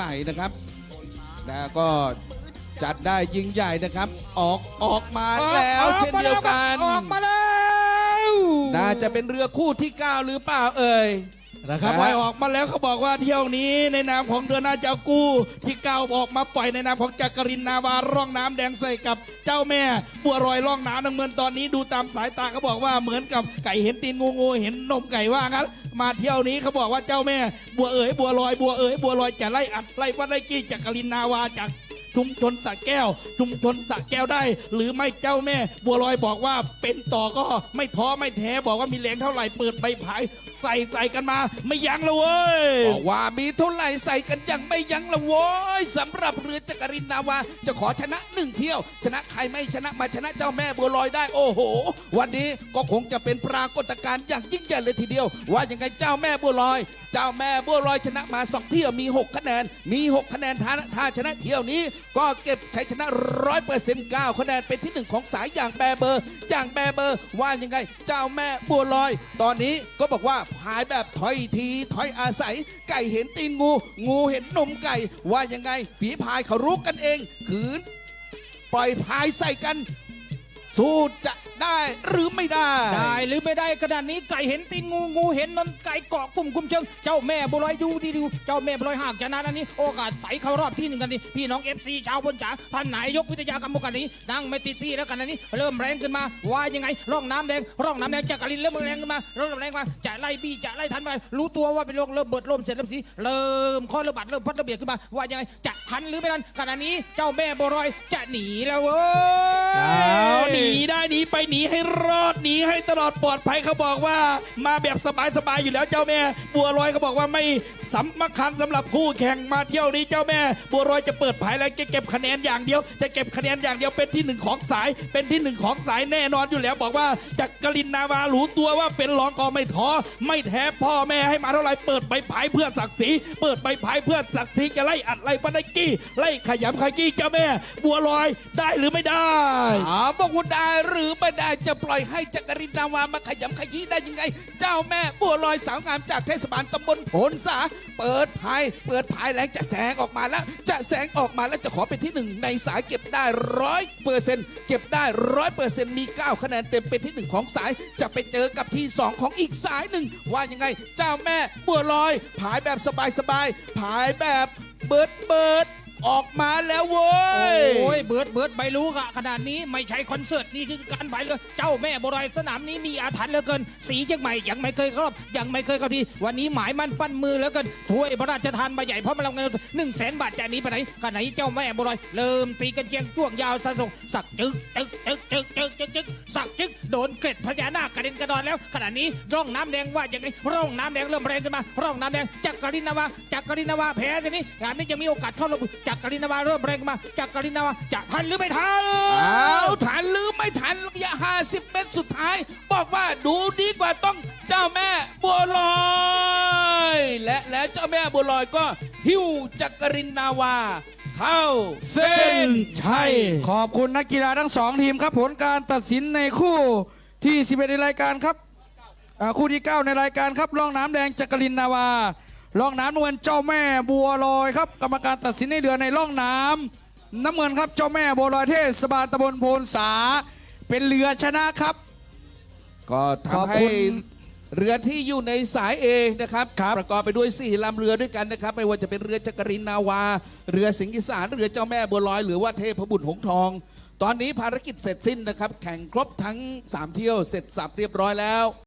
ใหม่นะครับแต่ก็จัดได้ยิ่งใหญ่นะครับ ออกออกมาแล้ว เช่นเดียวกัน ออกมาแล้วน่าจะเป็นเรือคู่ที่ 9 หรือเปล่าเอ่ย นะครับนะปล่อยออกมาแล้วเขาบอกว่าเที่ยวนี้ในนามของเดือนหนาเจ้ากู้ ที่เก้าออกมาปล่อยในนามของจักรินนาวาร่องน้ำแดงใส่กับเจ้าแม่บัวรอยร่องน้ำน้ำเงินตอนนี้ดูตามสายตาเขาบอกว่าเหมือนกับไก่เห็นตีนงูงูเห็นนมไก่ว่างั้นมาเที่ยวนี้เขาบอกว่าเจ้าแม่ บัวเอ๋ยบัวลอยบัวเอ๋ยบัวลอยจะไล่อัดไล่ฟัดไล่กี้จักรินนาวาจาก ชุมชนสระแก้ว ชุมชนสระแก้วได้ หรือไม่เจ้าแม่ บัวลอยบอกว่าเป็นต่อก็ไม่ท้อไม่แท้บอกว่ามีแรงเท่าไหร่เปิดใบผายใส่ใส่กันมา ไม่ยั้งเลยเว้ยบอกว่ามีเท่าไหร่ใส่กันยังไม่ยั้งละโว้ยสำหรับเรือจักรินนาวาจะขอชนะหนึ่งเที่ยว ชนะใครไม่ชนะมาชนะเจ้าแม่บัวลอยได้โอ้โห วันนี้ก็คงจะเป็นปรากฏการณ์อย่างยิ่งใหญ่เลยทีเดียว ว่ายังไงเจ้าแม่บัวลอย เจ้าแม่บัวลอยชนะมาสองเที่ยวมี 6 คะแนนมี 6 คะแนนถ้าถ้าชนะเที่ยวนี้ก็เก็บชัยชนะร้อยเปอร์เซ็นต์เก้าคะแนนเป็นที่หนึ่งของสายอย่างแบเบอร์ อย่างแบเบอร์ ว่ายังไง เจ้าแม่บัวลอย ตอนนี้ก็บอกว่าพายแบบถอยทีถอยอาศัย ไก่เห็นตีนงู งูเห็นนมไก่ ว่ายังไง ฝีพายเขารู้กันเอง ขืน ปล่อยพายใส่กัน สู้จะ ได้หรือไม่ได้ ได้หรือไม่ได้ขนาดนี้ไก่เห็นตีนงูงูเห็นนนไก่เกาะกลุ่มกลุ่มเชิงเจ้าแม่บุรอยดูดีดูเจ้าแม่บุรอยหากชนะนันนี้โอกาสใสเข้ารอบที่หนึ่งกันนี่พี่น้องเอฟซีชาวบนจ๋าท่านนยกวิทยากรรมการนี้นั่งไม่ติดที่แล้วกันอันนี้ เริ่มแรงขึ้นมาว่ายังไงร่องน้ำแดงร่องน้ำแดงจากกลินเริ่มแรงขึ้นมาเริ่มแรงมาจะไล่บี้จะไล่ทันไปรู้ตัวว่าเป็นโรคเริ่มเบิดลมเสร็จเริ่มสีเริ่มข้อระบาดเริ่มพัดระเบียดขึ้นมาว่ายังไงจะทันหรือไม่ทันขณะนี้เจ้าแม่บุรอยจะหนีแล้วเว้ย เอาหนีได้หนีไปหนีให้รอดหนีให้ตลอดปลอดภัยเขาบอกว่า มาแบบสบายๆอยู่แล้วเจ้าแม่ บัวลอยเขาบอกว่าไม่สำคัญสำหรับคู่แข่งมาเที่ยวนี้เจ้าแม่ บัวลอยจะเปิดภายแล้วจะเก็บคะแนนอย่างเดียว จะเก็บคะแนนอย่างเดียวเป็นที่หนึ่งของสาย เป็นที่หนึ่งของสายแน่นอนอยู่แล้ว บอกว่าจักรินนาวารู้ตัวว่าเป็นรองก็ไม่ท้อไม่แท้พ่อแม่ให้มาเท่าไหร่เปิดใบพายเพื่อศักดิ์ศรีเปิดใบพายเพื่อศักดิ์ศรีจะไล่อัดไล่ปนกี้ไล่ขยำขยี้เจ้าแม่ บัวลอยได้หรือไม่ได้ถามบอกว่าได้หรือไม่ได้จะปล่อยให้จักรินนาวามาขยำขยี้ได้ยังไง เจ้าแม่บัวลอยสาวงามจากเทศบาลตำบลโผนสา เปิดพายเปิดพายแรงจะแสงออกมาแล้ว จะแสงออกมาแล้วจะขอเป็นที่หนึ่งในสายเก็บได้ร้อยเปอร์เซ็นต์เก็บได้ร้อยเปอร์เซ็นต์มี 9 คะแนนเต็มเป็นที่หนึ่งของสาย จะไปเจอกับที่สองของอีกสายหนึ่งว่ายังไง เจ้าแม่บัวลอยพายแบบสบายๆพายแบบเบิดเบิด ออกมาแล้วเว้ย โอ้ยเบิดเบิดใบรู้กะขนาดนี้ไม่ใช่คอนเสิร์ตนี่คือการไปเลยเจ้าแม่บรอยสนามนี้มีอาถรรพ์เหลือเกิน สีเชียงใหม่ยังไม่เคยครอบยังไม่เคยเข้าที่วันนี้หมายมันปั้นมือเหลือเกินถ้วยพระราชทานใบใหญ่เพราะมันเราเงินหนึ่งแสนบาทจากนี้ไปไหนขณะนี้เจ้าแม่บรอยเริ่มตีกันเจียงช่วงยาวสะสงสักจึกจึกจึกจึกจึกจึกจึก สักจึกโดนเกล็ดพญานาคกระเด็นกระดอนแล้ว ขณะนี้ร่องน้ำแดงว่าอยังไงร่องน้ำแดงเริ่มแรงขึ้นมา ร่องน้ำแดงจักรินนาวาจักรินนาวาแพ้ทีนี้งานนี้จะมีโอกาสเข้าลงจักรินนาวาเริ่มแรงมาจักรินนาวาจะทันหรือไม่ทันเอาทันหรือไม่ทันระยะ50 เมตรสุดท้าย บอกว่าดูดีกว่าต้องเจ้าแม่บัวลอย และแล้วเจ้าแม่บัวลอยก็หิ้วจักรินนาวา เข้า เส้นชัย ขอบคุณนักกีฬาทั้งสองทีมครับ ผลการตัดสินในคู่ที่ 11 ในรายการครับอ่าคู่ที่ 9 ในรายการครับร่องน้ำแดงจักรินนาวาร่องน้ำน้ำเงินเจ้าแม่บัวลอยครับ กรรมการตัดสินในเดือนในร่องน้ำน้ำเงินครับเจ้าแม่บัวลอยเทศบาลตำบลโพนสา เป็นเรือชนะครับ ก็ขอบทำให้คุณ เรือที่อยู่ในสายเอนะครับประกอบไปด้วย 4ลำเรือด้วยกันนะครับ ไม่ว่าจะเป็นเรือจักรินนาวา เรือสิงห์อีสานเรือเจ้าแม่บัวลอย หรือว่าเทพบุตรหงส์ทอง ตอนนี้ภารกิจเสร็จสิ้นนะครับ แข่งครบทั้ง 3 เที่ยวเสร็จสับเรียบร้อยแล้ว